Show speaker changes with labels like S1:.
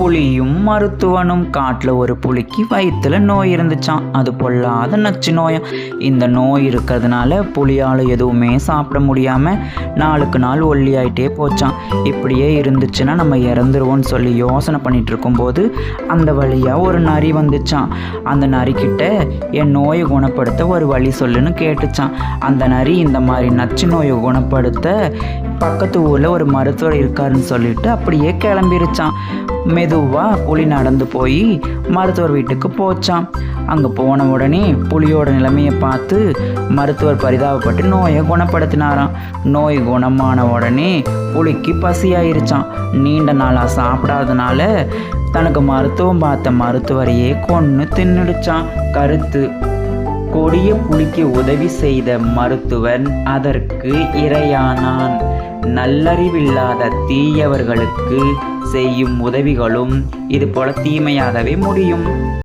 S1: புலியும் மருத்துவனும் காட்டில் ஒரு புலிக்கு வயிற்றில் நோய் இருந்துச்சான் அது பொல்லாத நச்சு நோயம். இந்த நோய் இருக்கிறதுனால புலியால் எதுவுமே சாப்பிட முடியாமல் நாளுக்கு நாள் ஒல்லியாயிட்டே போச்சான் இப்படியே இருந்துச்சுன்னா நம்ம இறந்துருவோம்னு சொல்லி யோசனை பண்ணிட்டு இருக்கும்போது அந்த வழியாக ஒரு நரி வந்துச்சான் அந்த நரிக்கிட்ட என் நோயை குணப்படுத்த ஒரு வழி சொல்லுன்னு கேட்டுச்சான் அந்த நரி இந்த மாதிரி நச்சு நோயை குணப்படுத்த பக்கத்து ஊரில் ஒரு மருத்துவர் இருக்காருன்னு சொல்லிட்டு அப்படியே கிளம்பிருச்சான். மெதுவாக புலி நடந்து போய் மருத்துவர் வீட்டுக்கு போச்சான். அங்கே போன உடனே புலியோட நிலைமையை பார்த்து மருத்துவர் பரிதாபப்பட்டு நோயை குணப்படுத்தினாராம். நோய் குணமான உடனே புலிக்கு பசியாயிருச்சான் நீண்ட நாளாக சாப்பிடாதனால தனக்கு மருத்துவம் பார்த்த மருத்துவரையே கொன்று தின்னுடுச்சான் கருத்து கொடிய புலிக்கு உதவி செய்த மருத்துவன் அதற்கு இரையானான். நல்லறிவில்லாத தீயவர்களுக்கு செய்யும் உதவிகளும் இது போல தீமையாகவே முடியும்.